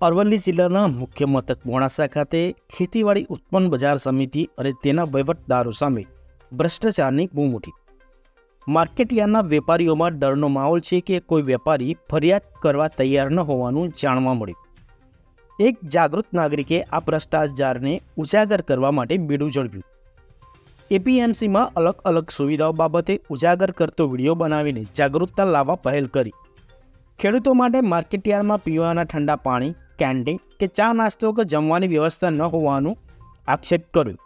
અરવલ્લી જિલ્લાના મુખ્ય મથક મોડાસા ખાતે ખેતીવાડી ઉત્પન્ન બજાર સમિતિ અને તેના વહીવટદારો સામે ભ્રષ્ટાચારની બૂમ ઉઠી. માર્કેટયાર્ડના વેપારીઓમાં ડરનો માહોલ છે કે કોઈ વેપારી ફરિયાદ કરવા તૈયાર ન હોવાનું જાણવા મળ્યું. એક જાગૃત નાગરિકે આ ભ્રષ્ટાચારને ઉજાગર કરવા માટે બીડું ઝડપ્યું. એપીએમસીમાં અલગ અલગ સુવિધાઓ બાબતે ઉજાગર કરતો વીડિયો બનાવીને જાગૃતતા લાવવા પહેલ કરી. ખેડૂતો માટે માર્કેટયાર્ડમાં પીવાના ઠંડા પાણી કેન્ટીન કે ચા નાસ્તો કે જમવાની વ્યવસ્થા ન હોવાનું આક્ષેપ કર્યો.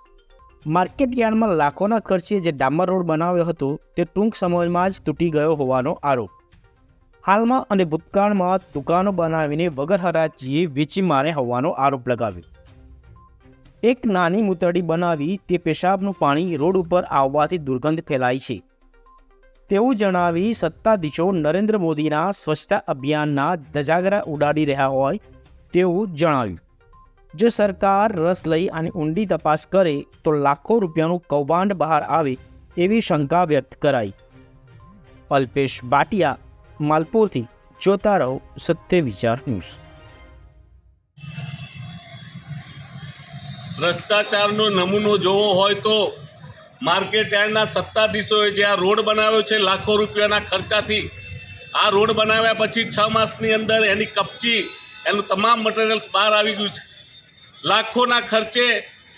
માર્કેટયાર્ડમાં લાખોના ખર્ચે જે ડામર રોડ બનાવ્યો હતો, તે ટૂંક સમયમાં જ તૂટી ગયો હોવાનો આરોપ. હાલમાં અને ભૂતકાળમાં દુકાનો બનાવીને વગર હરાજીએ વેચી મારે હોવાનો આરોપ લગાવ્યો. એક નાની મૂતરડી બનાવી તે પેશાબનું પાણી રોડ ઉપર આવવાથી દુર્ગંધ ફેલાય છે. તેવું જણાવી સત્તાધીશો નરેન્દ્ર મોદીના સ્વચ્છતા અભિયાનના ધજાગરા ઉડાડી રહ્યા હોય તેવું જણાવ્યું. જો સરકાર રસ લઈ અને ઊંડી તપાસ કરે તો લાખો રૂપિયાનું કૌભાંડ બહાર આવે એવી શંકા વ્યક્ત કરાઈ. અલ્પેશ બાટિયા, માલપુરથી જોતા રહો સત્ય વિચાર ન્યૂઝ. ભ્રષ્ટાચારનો નમૂનો જોવો હોય તો માર્કેટ યાર્ડના સત્તાધીશોએ જે આ રોડ બનાવ્યો છે લાખો રૂપિયાના ખર્ચાથી, આ રોડ બનાવ્યા પછી છ માસની અંદર એની કપચી, એનું તમામ મટીરિયલ્સ બહાર આવી ગયું છે. લાખોના ખર્ચે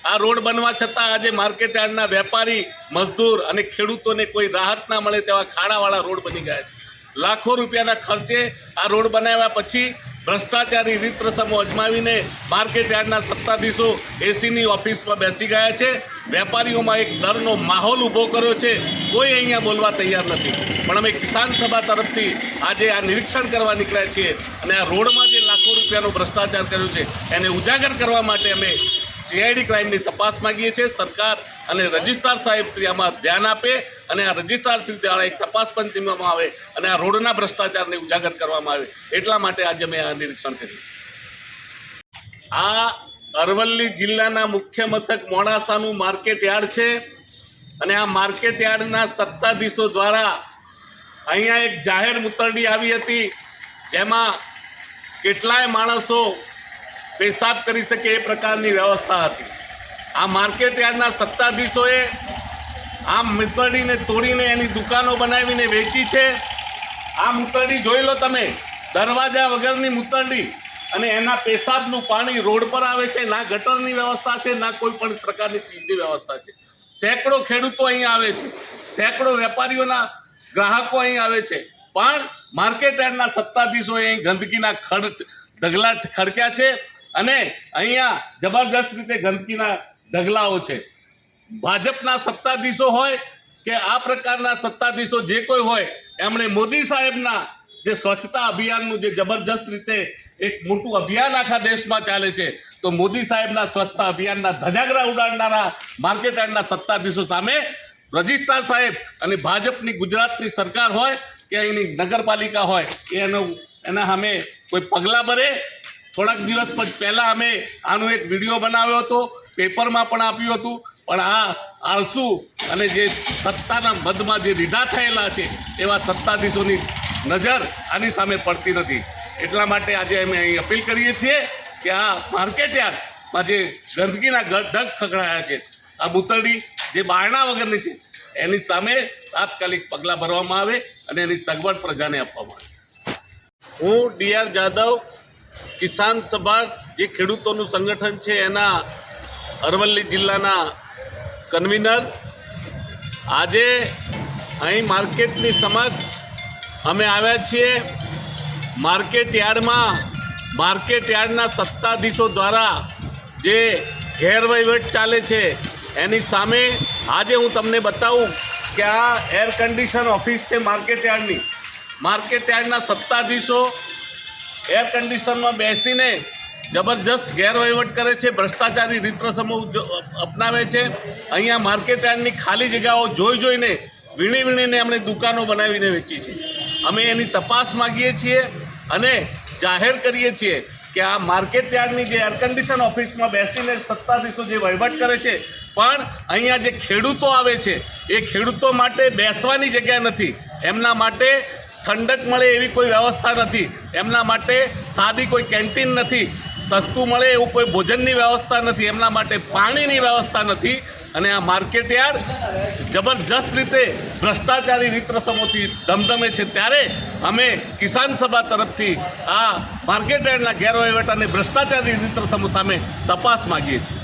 આ રોડ બનવા છતાં આજે માર્કેટ યાર્ડના વેપારી, મજદૂર અને ખેડૂતોને કોઈ રાહત ના મળે તેવા ખાડાવાળા રોડ બની ગયા છે. લાખો રૂપિયાના ખર્ચે આ રોડ બનાવ્યા પછી ભ્રષ્ટાચારી રીત રસમો અજમાવીને માર્કેટ યાર્ડના સત્તાધીશો એસીની ઓફિસમાં બેસી ગયા છે. વેપારીઓમાં એક ડરનો માહોલ ઊભો કર્યો છે. કોઈ અહીંયા બોલવા તૈયાર નથી. પણ અમે કિસાન સભા તરફથી આજે આ નિરીક્ષણ કરવા નીકળ્યા છીએ અને આ રોડમાં જે લાખો રૂપિયાનો ભ્રષ્ટાચાર કર્યો છે, એને ઉજાગર કરવા માટે અમે સીઆઈડી ક્રાઇમની તપાસ માગીએ છીએ. સરકાર અને રજિસ્ટ્રાર સાહેબ શ્રી આમાં ધ્યાન આપે અને આ રજિસ્ટ્રાર શ્રી દ્વારા એક તપાસ પંચમાં આવે અને આ રોડના ભ્રષ્ટાચારને ઉજાગર કરવામાં આવે. એટલા માટે આજે અમે આ નિરીક્ષણ કર્યું છે. આ અરવલ્લી જિલ્લાના મુખ્ય મથક મોડાસાનું માર્કેટ યાર્ડ છે. અને આ માર્કેટ યાર્ડના સત્તાધીશો દ્વારા અહીંયા એક જાહેર મુતરડી આવી હતી. જેમાં કેટલાય માણસો પેશાબ કરી શકે એ પ્રકારની વ્યવસ્થા હતી. આ માર્કેટ યાર્ડના સત્તાધીશોએ આ મુતરડીને તોડીને એની દુકાનો બનાવીને વેચી છે. આ મૂતરડી જોઈ લો તમે. દરવાજા વગરની મૂતરડી. અને એના પેશાબનું પાણી રોડ પર આવે છે, ના ગટરની વ્યવસ્થા છે, ના કોઈ પણ પ્રકારની ચીજની વ્યવસ્થા છે. સેંકડો ખેડૂતો અહીં આવે છે, સેંકડો વેપારીઓના ગ્રાહકો અહીં આવે છે. પણ માર્કેટ યાર્ડના સત્તાધીશોએ અહીં ગંદકીના ખડ, ઢગલા ખડક્યા છે અને અહીંયા જબરજસ્ત રીતે ગંદકીના ઢગલાઓ છે. ભાજપના સત્તાધીશો હોય કે આ પ્રકારના સત્તાધીશો જે કોઈ હોય, એમણે મોદી સાહેબના જે સ્વચ્છતા અભિયાનનું જે જબરજસ્ત રીતે એક મોટું અભિયાન આખા દેશમાં ચાલે છે. તો મોદી સાહેબના સ્વચ્છતા અભિયાનના ધજાગરા ઉડાડનારા માર્કેટ સત્તાધીશો સામે રજિસ્ટ્રાર સાહેબ અને ભાજપની ગુજરાતની સરકાર હોય કે અહીંની નગરપાલિકા હોય એનો, એના સામે કોઈ પગલાં ભરે? થોડાક દિવસ પહેલાં અમે આનો એક વીડિયો બનાવ્યો હતો, પેપરમાં પણ આપ્યું હતું. પણ આ આળસુ અને જે સત્તાના મદમાં જે રીઢા થયેલા છે, એવા સત્તાધીશોની નજર આની સામે પડતી નથી. એટલા માટે આજે અમે અહીં અપીલ કરીએ છીએ કે આ માર્કેટ યાર્ડમાં જે ગંદકીના ઢગ ખખડાયા છે, આ મૂતરડી જે બારણા વગરની છે, એની સામે તાત્કાલિક પગલાં ભરવામાં આવે અને એની સગવડ પ્રજાને આપવામાં આવે. હું ડીઆર જાદવ, કિસાન સભા જે ખેડૂતોનું સંગઠન છે, એના અરવલ્લી જિલ્લાના કન્વીનર. આજે અહીં માર્કેટની સમક્ષ અમે આવ્યા છીએ. માર્કેટ યાર્ડમાં, માર્કેટ યાર્ડના સત્તાધીશો દ્વારા જે ગેરવહીવટ ચાલે છે, એની સામે આજે હું તમને બતાવું કે આ એર કન્ડિશન ઓફિસ છે માર્કેટ યાર્ડની. માર્કેટ યાર્ડના સત્તાધીશો એર કન્ડિશનમાં બેસીને જબરજસ્ત ગેરવહીવટ કરે છે, ભ્રષ્ટાચારી રીતરસમો અપનાવે છે. અહીંયા માર્કેટ યાર્ડની ખાલી જગ્યાઓ જોઈ જોઈને વીણી વીણીને એમણે દુકાનો બનાવીને વેચી છે. અમે એની તપાસ માગીએ છીએ અને જાહેર કરીએ છીએ કે આ માર્કેટ યાર્ડની જે એર કન્ડિશન ઓફિસમાં બેસીને સત્તાધીશો જે વહીવટ કરે છે, પણ અહીંયા જે ખેડૂતો આવે છે, એ ખેડૂતો માટે બેસવાની જગ્યા નથી. એમના માટે ઠંડક મળે એવી કોઈ વ્યવસ્થા નથી. એમના માટે સાદી કોઈ કેન્ટીન નથી. સસ્તું મળે એવું કોઈ ભોજનની વ્યવસ્થા નથી, એમના માટે પાણીની વ્યવસ્થા નથી. અને આ માર્કેટયાર્ડ જબરજસ્ત રીતે ભ્રષ્ટાચારી રીત રસમોથી ધમધમે છે. ત્યારે અમે કિસાન સભા તરફથી આ માર્કેટયાર્ડના ગેરવહીવટ અને ભ્રષ્ટાચારી રીત સામે તપાસ માગીએ છીએ.